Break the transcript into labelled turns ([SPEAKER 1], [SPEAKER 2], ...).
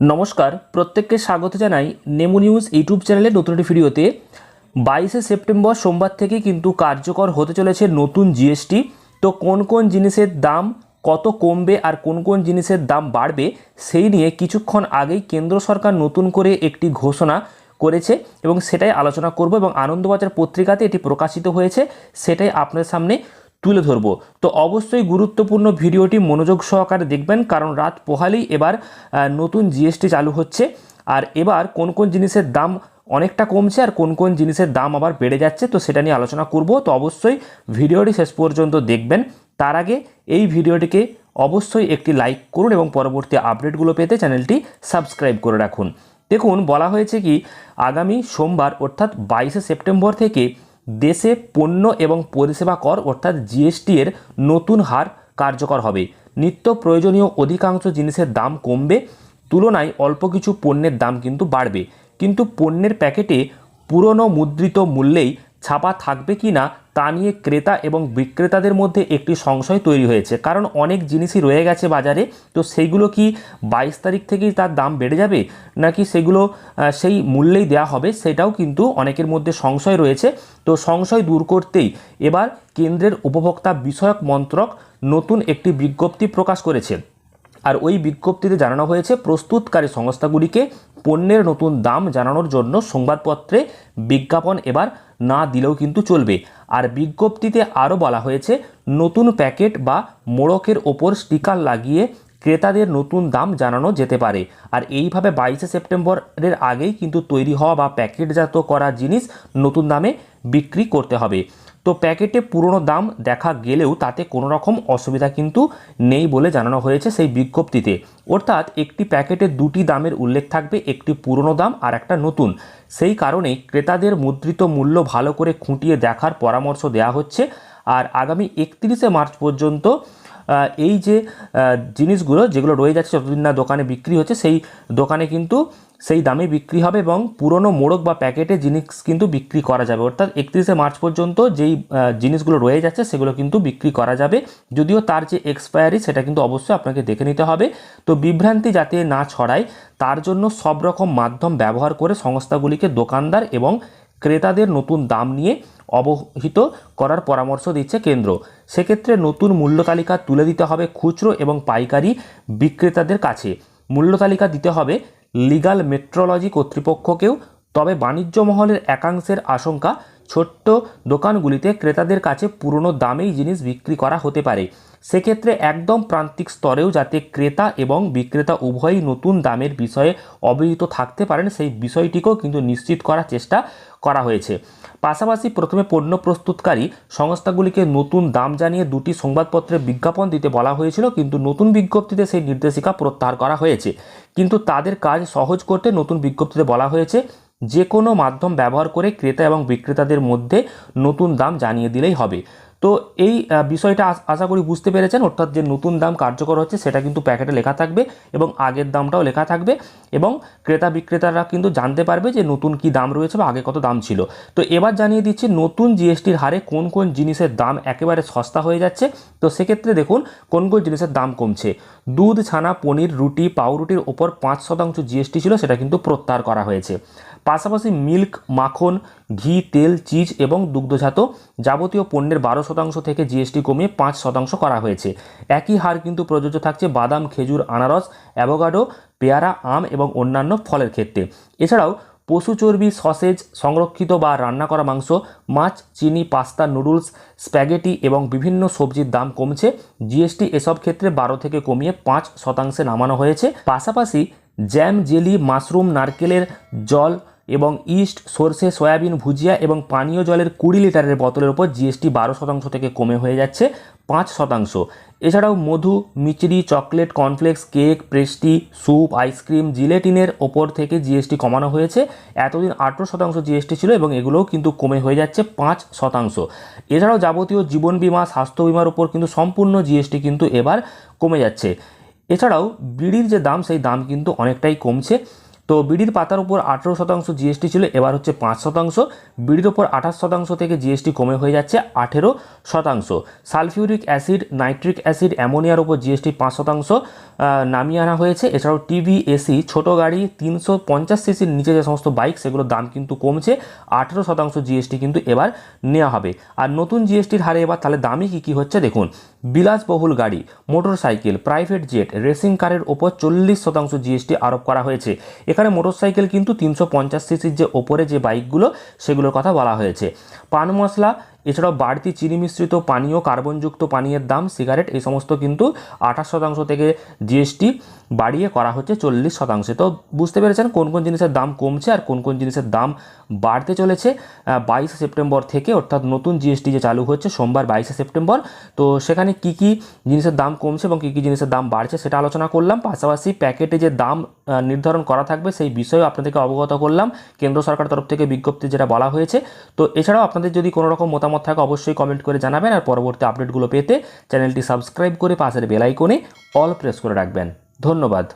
[SPEAKER 1] নমস্কার, প্রত্যেককে স্বাগত জানাই নেমু নিউজ ইউটিউব চ্যানেলে নতুন একটি ভিডিওতে। বাইশে সেপ্টেম্বর সোমবার থেকে কিন্তু কার্যকর হতে চলেছে নতুন জিএসটি। তো কোন কোন জিনিসের দাম কত কমবে আর কোন কোন জিনিসের দাম বাড়বে, সেই নিয়ে কিছুক্ষণ আগেই কেন্দ্র সরকার নতুন করে একটি ঘোষণা করেছে এবং সেটাই আলোচনা করব এবং আনন্দবাজার পত্রিকাতে এটি প্রকাশিত হয়েছে, সেটাই আপনাদের সামনে তুলে ধরবো। তো অবশ্যই গুরুত্বপূর্ণ ভিডিওটি মনোযোগ সহকারে দেখবেন, কারণ রাত পোহালেই এবার নতুন জিএসটি চালু হচ্ছে। আর এবার কোন কোন জিনিসের দাম অনেকটা কমছে আর কোন কোন জিনিসের দাম আবার বেড়ে যাচ্ছে, তো সেটা নিয়ে আলোচনা করব। তো অবশ্যই ভিডিওটি শেষ পর্যন্ত দেখবেন। তার আগে এই ভিডিওটিকে অবশ্যই একটি লাইক করুন এবং পরবর্তী আপডেটগুলো পেতে চ্যানেলটি সাবস্ক্রাইব করে রাখুন। দেখুন, বলা হয়েছে কি, আগামী সোমবার, অর্থাৎ বাইশে সেপ্টেম্বর থেকে দেশে পণ্য এবং পরিষেবা কর, অর্থাৎ জিএসটি এর নতুন হার কার্যকর হবে। নিত্য প্রয়োজনীয় অধিকাংশ জিনিসের দাম কমবে, তুলনায় অল্প কিছু পণ্যের দাম কিন্তু বাড়বে। কিন্তু পণ্যের প্যাকেটে পুরনো মুদ্রিত মূল্যেই ছাপা থাকবে কি না তা নিয়ে ক্রেতা এবং বিক্রেতাদের মধ্যে একটি সংশয় তৈরি হয়েছে। কারণ অনেক জিনিসই রয়ে গেছে বাজারে। তো সেইগুলো কি বাইশ তারিখ থেকেই তার দাম বেড়ে যাবে? নাকি সেগুলো সেই মূল্যেই দেওয়া হবে সেটাও কিন্তু অনেকের মধ্যে সংশয় রয়েছে। তো সংশয় দূর করতেই এবার কেন্দ্রের উপভোক্তা বিষয়ক মন্ত্রক নতুন একটি বিজ্ঞপ্তি প্রকাশ করেছে। আর ওই বিজ্ঞপ্তিতে জানানো হয়েছে, প্রস্তুতকারী সংস্থাগুলিকে পণ্যের নতুন দাম জানানোর জন্য সংবাদপত্রে বিজ্ঞাপন এবার না দিলেও কিন্তু চলবে। আর বিজ্ঞপ্তিতে আরও বলা হয়েছে, নতুন প্যাকেট বা মোড়কের ওপর স্টিকার লাগিয়ে ক্রেতাদের নতুন দাম জানানো যেতে পারে। আর এইভাবে বাইশে সেপ্টেম্বরের আগেই কিন্তু তৈরি হওয়া বা প্যাকেটজাত করা জিনিস নতুন দামে বিক্রি করতে হবে। তো প্যাকেটে পুরনো দাম দেখা গেলেও তাতে কোনো রকম অসুবিধা কিন্তু নেই বলে জানানো হয়েছে সেই বিজ্ঞপ্তিতে। অর্থাৎ একটি প্যাকেটে দুটি দামের উল্লেখ থাকবে, একটি পুরনো দাম আর একটা নতুন। সেই কারণেই ক্রেতাদের মুদ্রিত মূল্য ভালো করে খুঁটিয়ে দেখার পরামর্শ দেওয়া হচ্ছে। আর আগামী একত্রিশে মার্চ পর্যন্ত এই যে জিনিসগুলো যেগুলো রয়ে যাচ্ছে যতদিন না দোকানে বিক্রি হচ্ছে, সেই দোকানে কিন্তু সেই দামে বিক্রি হবে এবং পুরনো মোড়ক বা প্যাকেটে জিনিস কিন্তু বিক্রি করা যাবে। অর্থাৎ একত্রিশে মার্চ পর্যন্ত যেই জিনিসগুলো রয়ে যাচ্ছে, সেগুলো কিন্তু বিক্রি করা যাবে। যদিও তার যে এক্সপায়ারি সেটা কিন্তু অবশ্যই আপনাকে দেখে নিতে হবে। তো বিভ্রান্তি যাতে না ছড়ায়, তার জন্য সব রকম মাধ্যম ব্যবহার করে সংস্থাগুলিকে দোকানদার এবং ক্রেতাদের নতুন দাম নিয়ে অবহিত করার পরামর্শ দিচ্ছে কেন্দ্র। সেক্ষেত্রে নতুন মূল্য তালিকা তুলে দিতে হবে খুচরো এবং পাইকারি বিক্রেতাদের কাছে। মূল্য তালিকা দিতে হবে লিগাল মেট্রোলজি কর্তৃপক্ষকেও। তবে বাণিজ্য মহলের একাংশের আশঙ্কা, ছোট্ট দোকানগুলিতে ক্রেতাদের কাছে পুরনো দামেই জিনিস বিক্রি করা হতে পারে। সেক্ষেত্রে একদম প্রান্তিক স্তরেও যাতে ক্রেতা এবং বিক্রেতা উভয়ই নতুন দামের বিষয়ে অবহিত থাকতে পারেন, সেই বিষয়টিকেও কিন্তু নিশ্চিত করার চেষ্টা করা হয়েছে। পাশাপাশি প্রথমে পণ্য প্রস্তুতকারী সংস্থাগুলিকে নতুন দাম জানিয়ে দুটি সংবাদপত্রে বিজ্ঞাপন দিতে বলা হয়েছিল, কিন্তু নতুন বিজ্ঞপ্তিতে সেই নির্দেশিকা প্রত্যাহার করা হয়েছে। কিন্তু তাদের কাজ সহজ করতে নতুন বিজ্ঞপ্তিতে বলা হয়েছে, যে কোনো মাধ্যম ব্যবহার করে ক্রেতা এবং বিক্রেতাদের মধ্যে নতুন দাম জানিয়ে দিলেই হবে। তো এই বিষয়টা আশা করি বুঝতে পেরেছেন। অর্থাৎ যে নতুন দাম কার্যকর হচ্ছে, সেটা কিন্তু প্যাকেটে লেখা থাকবে এবং আগের দামটাও লেখা থাকবে এবং ক্রেতা বিক্রেতারা কিন্তু জানতে পারবে যে নতুন কি দাম রয়েছে বা আগে কত দাম ছিল। তো এবার জানিয়ে দিচ্ছি, নতুন জিএসটির হারে কোন কোন জিনিসের দাম একেবারে সস্তা হয়ে যাচ্ছে? তো সেক্ষেত্রে দেখুন, কোন কোন জিনিসের দাম কমছে? দুধ, ছানা, পনির, রুটি, পাউরুটির ওপর পাঁচ শতাংশ জিএসটি ছিল, সেটা কিন্তু প্রত্যাহার করা হয়েছে। পাশাপাশি মিল্ক, মাখন ঘি, তেল, চিজ এবং দুগ্ধজাত যাবতীয় পণ্যের বারো শতাংশ থেকে জিএসটি কমিয়ে পাঁচ শতাংশ করা হয়েছে। একই হার কিন্তু প্রযোজ্য থাকছে বাদাম, খেজুর, আনারস অ্যাভোকাডো পেয়ারা, আম এবং অন্যান্য ফলের ক্ষেত্রে। এছাড়াও পশু চর্বি, সসেজ, সংরক্ষিত বা রান্না করা মাংস, মাছ, চিনি, পাস্তা, নুডলস, স্প্যাগেটি এবং বিভিন্ন সবজির দাম কমছে। জিএসটি এসব ক্ষেত্রে বারো থেকে কমিয়ে পাঁচ শতাংশে নামানো হয়েছে। পাশাপাশি জ্যাম জেলি, মাশরুম, নারকেলের জল এবং ইস্ট সর্ষে সয়াবিন ভুজিয়া এবং পানীয় জলের কুড়ি লিটারের বোতলের ওপর জিএসটি বারো শতাংশ থেকে কমে হয়ে যাচ্ছে, পাঁচ শতাংশ। এছাড়াও মধু, মিচড়ি, chocolate, cornflakes, cake pastry soup, ice cream, জিলেটিনের ওপর থেকে জিএসটি কমানো হয়েছে। এতদিন আঠেরো শতাংশ জিএসটি ছিল এবং এগুলোও কিন্তু কমে হয়ে যাচ্ছে, পাঁচ শতাংশ। এছাড়াও যাবতীয় জীবন বীমা, স্বাস্থ্য বিমার ওপর কিন্তু সম্পূর্ণ জিএসটি কিন্তু এবার কমে যাচ্ছে। এছাড়াও বিড়ির যে দাম, সেই দাম কিন্তু অনেকটাই কমছে। তো বিড়ির পাতার উপর আঠেরো শতাংশ জিএসটি ছিল, এবার হচ্ছে পাঁচ শতাংশ। বিড়ির ওপর আঠাশ শতাংশ থেকে জিএসটি কমে হয়ে যাচ্ছে আঠেরো শতাংশ। সালফিউরিক অ্যাসিড, নাইট্রিক অ্যাসিড, অ্যামোনিয়ার উপর জিএসটি পাঁচ শতাংশ নামিয়ে আনা হয়েছে। এছাড়াও টিভি এসি ছোট গাড়ি, তিনশো পঞ্চাশ সিসির নিচে যে সমস্ত বাইক, সেগুলোর দাম কিন্তু কমছে। আঠেরো শতাংশ জিএসটি কিন্তু এবার নেওয়া হবে। আর নতুন জিএসটির হারে এবার তাহলে দামই কী কী হচ্ছে দেখুন। বিলাসবহুল গাড়ি, মোটরসাইকেল, প্রাইভেট জেট, রেসিং কারের ওপর চল্লিশ শতাংশ জিএসটি আরোপ করা হয়েছে। এখানে মোটরসাইকেল কিন্তু তিনশো পঞ্চাশ সিসির যে ওপরে যে বাইকগুলো, সেগুলোর কথা বলা হয়েছে। পান মশলা এছাড়াও বাড়তি চিনি মিশ্রিত পানীয়, কার্বনযুক্ত পানীয়ের দাম, সিগারেট, এই সমস্ত কিন্তু আঠাশ শতাংশ থেকে জিএসটি বাড়িয়ে করা হচ্ছে চল্লিশ শতাংশে। তো বুঝতে পেরেছেন কোন কোন জিনিসের দাম কমছে আর কোন কোন জিনিসের দাম বাড়তে চলেছে? বাইশে সেপ্টেম্বর থেকে অর্থাৎ নতুন জিএসটি যে চালু হচ্ছে সোমবার বাইশে সেপ্টেম্বর, তো সেখানে কি কি জিনিসের দাম কমছে এবং কী কী জিনিসের দাম বাড়ছে সেটা আলোচনা করলাম। পাশাপাশি প্যাকেটে যে দাম নির্ধারণ করা থাকবে সেই বিষয়েও আপনাদেরকে অবগত করলাম। কেন্দ্র সরকার তরফ থেকে বিজ্ঞপ্তি যেটা বলা হয়েছে। তো এছাড়াও আপনাদের যদি কোনো রকম মতামত থাকে অবশ্যই কমেন্ট করে জানাবেন আর পরবর্তী আপডেটগুলো পেতে চ্যানেলটি সাবস্ক্রাইব করে পাশের বেলাইকনে অল প্রেস করে রাখবেন। ধন্যবাদ।